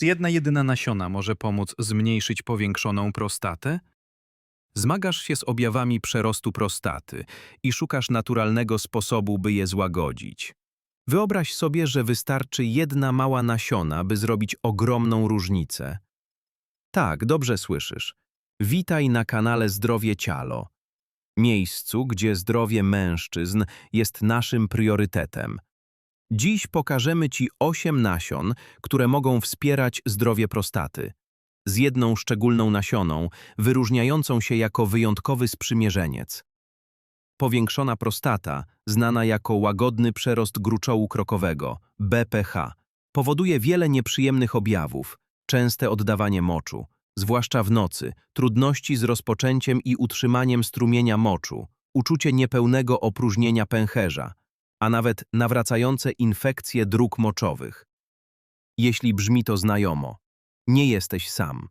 Jedna jedyna nasiona może pomóc zmniejszyć powiększoną prostatę? Zmagasz się z objawami przerostu prostaty i szukasz naturalnego sposobu, by je złagodzić. Wyobraź sobie, że wystarczy jedna mała nasiona, by zrobić ogromną różnicę. Tak, dobrze słyszysz. Witaj na kanale Zdrowie Cialo. Miejscu, gdzie zdrowie mężczyzn jest naszym priorytetem. Dziś pokażemy Ci 8 nasion, które mogą wspierać zdrowie prostaty. Z jedną szczególną nasioną, wyróżniającą się jako wyjątkowy sprzymierzeniec. Powiększona prostata, znana jako łagodny przerost gruczołu krokowego, BPH, powoduje wiele nieprzyjemnych objawów, częste oddawanie moczu, zwłaszcza w nocy, trudności z rozpoczęciem i utrzymaniem strumienia moczu, uczucie niepełnego opróżnienia pęcherza, a nawet nawracające infekcje dróg moczowych. Jeśli brzmi to znajomo, nie jesteś sam,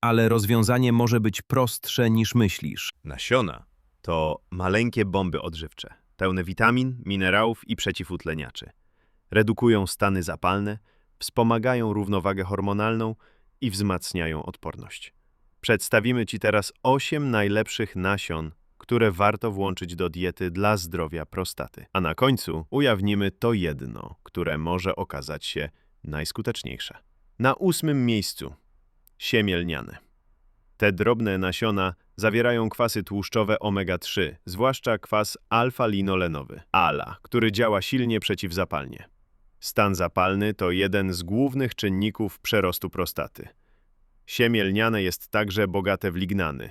ale rozwiązanie może być prostsze niż myślisz. Nasiona to maleńkie bomby odżywcze, pełne witamin, minerałów i przeciwutleniaczy. Redukują stany zapalne, wspomagają równowagę hormonalną i wzmacniają odporność. Przedstawimy Ci teraz 8 najlepszych nasion, które warto włączyć do diety dla zdrowia prostaty. A na końcu ujawnimy to jedno, które może okazać się najskuteczniejsze. Na ósmym miejscu siemię lniane. Te drobne nasiona zawierają kwasy tłuszczowe omega-3, zwłaszcza kwas alfa-linolenowy, ALA, który działa silnie przeciwzapalnie. Stan zapalny to jeden z głównych czynników przerostu prostaty. Siemię lniane jest także bogate w lignany,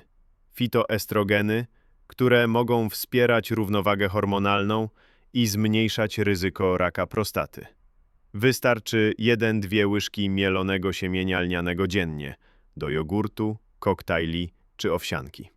fitoestrogeny, które mogą wspierać równowagę hormonalną i zmniejszać ryzyko raka prostaty. Wystarczy 1-2 łyżki mielonego siemienia lnianego dziennie do jogurtu, koktajli czy owsianki.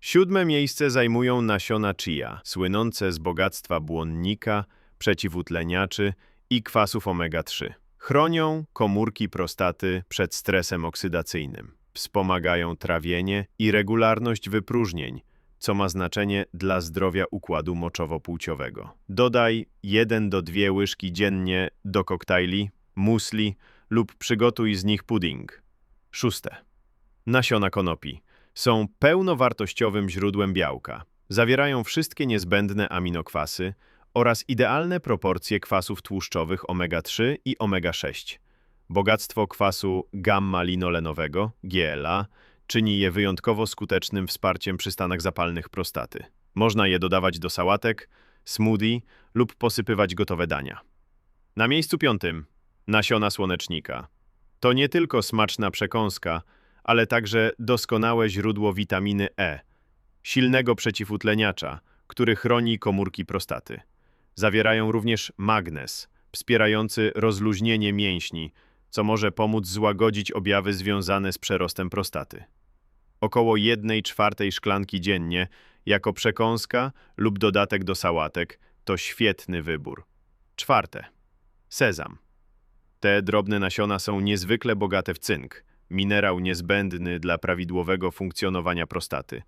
Siódme miejsce zajmują nasiona chia, słynące z bogactwa błonnika, przeciwutleniaczy i kwasów omega-3. Chronią komórki prostaty przed stresem oksydacyjnym. Wspomagają trawienie i regularność wypróżnień, co ma znaczenie dla zdrowia układu moczowo-płciowego. Dodaj 1 do 2 łyżki dziennie do koktajli, musli lub przygotuj z nich pudding. Szóste. Nasiona konopi są pełnowartościowym źródłem białka. Zawierają wszystkie niezbędne aminokwasy oraz idealne proporcje kwasów tłuszczowych omega-3 i omega-6. Bogactwo kwasu gamma-linolenowego, GLA, czyni je wyjątkowo skutecznym wsparciem przy stanach zapalnych prostaty. Można je dodawać do sałatek, smoothie lub posypywać gotowe dania. Na miejscu piątym nasiona słonecznika. To nie tylko smaczna przekąska, ale także doskonałe źródło witaminy E, silnego przeciwutleniacza, który chroni komórki prostaty. Zawierają również magnez, wspierający rozluźnienie mięśni, co może pomóc złagodzić objawy związane z przerostem prostaty. Około 1 czwartej szklanki dziennie, jako przekąska lub dodatek do sałatek, to świetny wybór. Czwarte. Sezam. Te drobne nasiona są niezwykle bogate w cynk, minerał niezbędny dla prawidłowego funkcjonowania prostaty.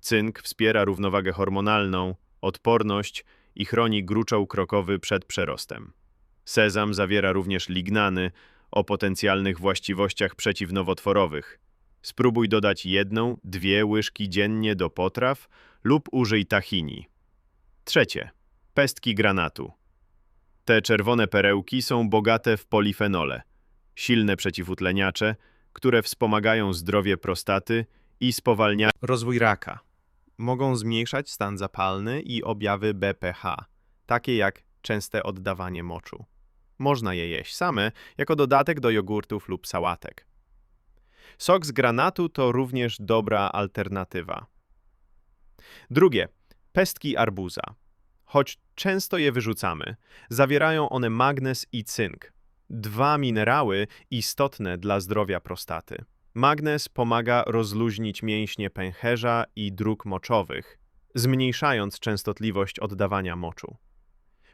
Cynk wspiera równowagę hormonalną, odporność i chroni gruczoł krokowy przed przerostem. Sezam zawiera również lignany o potencjalnych właściwościach przeciwnowotworowych. Spróbuj dodać jedną, dwie łyżki dziennie do potraw lub użyj tahini. Trzecie. Pestki granatu. Te czerwone perełki są bogate w polifenole, silne przeciwutleniacze, które wspomagają zdrowie prostaty i spowalniają rozwój raka. Mogą zmniejszać stan zapalny i objawy BPH, takie jak częste oddawanie moczu. Można je jeść same, jako dodatek do jogurtów lub sałatek. Sok z granatu to również dobra alternatywa. Drugie. Pestki arbuza. Choć często je wyrzucamy, zawierają one magnez i cynk. Dwa minerały istotne dla zdrowia prostaty. Magnez pomaga rozluźnić mięśnie pęcherza i dróg moczowych, zmniejszając częstotliwość oddawania moczu.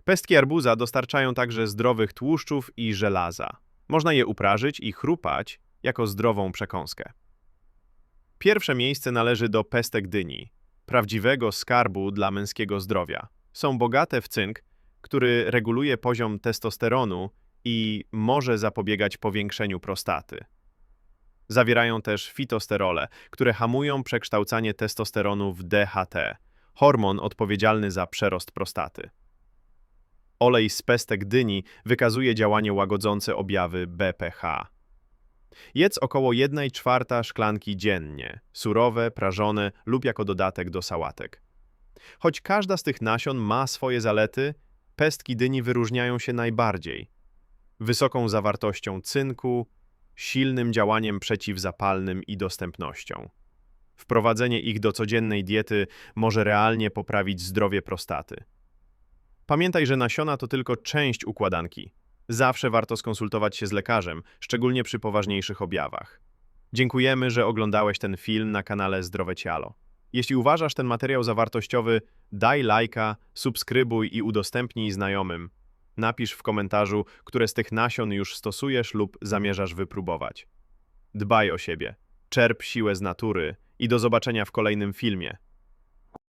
Pestki arbuza dostarczają także zdrowych tłuszczów i żelaza. Można je uprażyć i chrupać jako zdrową przekąskę. Pierwsze miejsce należy do pestek dyni, prawdziwego skarbu dla męskiego zdrowia. Są bogate w cynk, który reguluje poziom testosteronu i może zapobiegać powiększeniu prostaty. Zawierają też fitosterole, które hamują przekształcanie testosteronu w DHT, hormon odpowiedzialny za przerost prostaty. Olej z pestek dyni wykazuje działanie łagodzące objawy BPH. Jedz około 1 czwarta szklanki dziennie, surowe, prażone lub jako dodatek do sałatek. Choć każda z tych nasion ma swoje zalety, pestki dyni wyróżniają się najbardziej. Wysoką zawartością cynku, silnym działaniem przeciwzapalnym i dostępnością. Wprowadzenie ich do codziennej diety może realnie poprawić zdrowie prostaty. Pamiętaj, że nasiona to tylko część układanki. Zawsze warto skonsultować się z lekarzem, szczególnie przy poważniejszych objawach. Dziękujemy, że oglądałeś ten film na kanale Zdrowe Cialo. Jeśli uważasz ten materiał za wartościowy, daj lajka, subskrybuj i udostępnij znajomym. Napisz w komentarzu, które z tych nasion już stosujesz lub zamierzasz wypróbować. Dbaj o siebie, czerp siłę z natury i do zobaczenia w kolejnym filmie.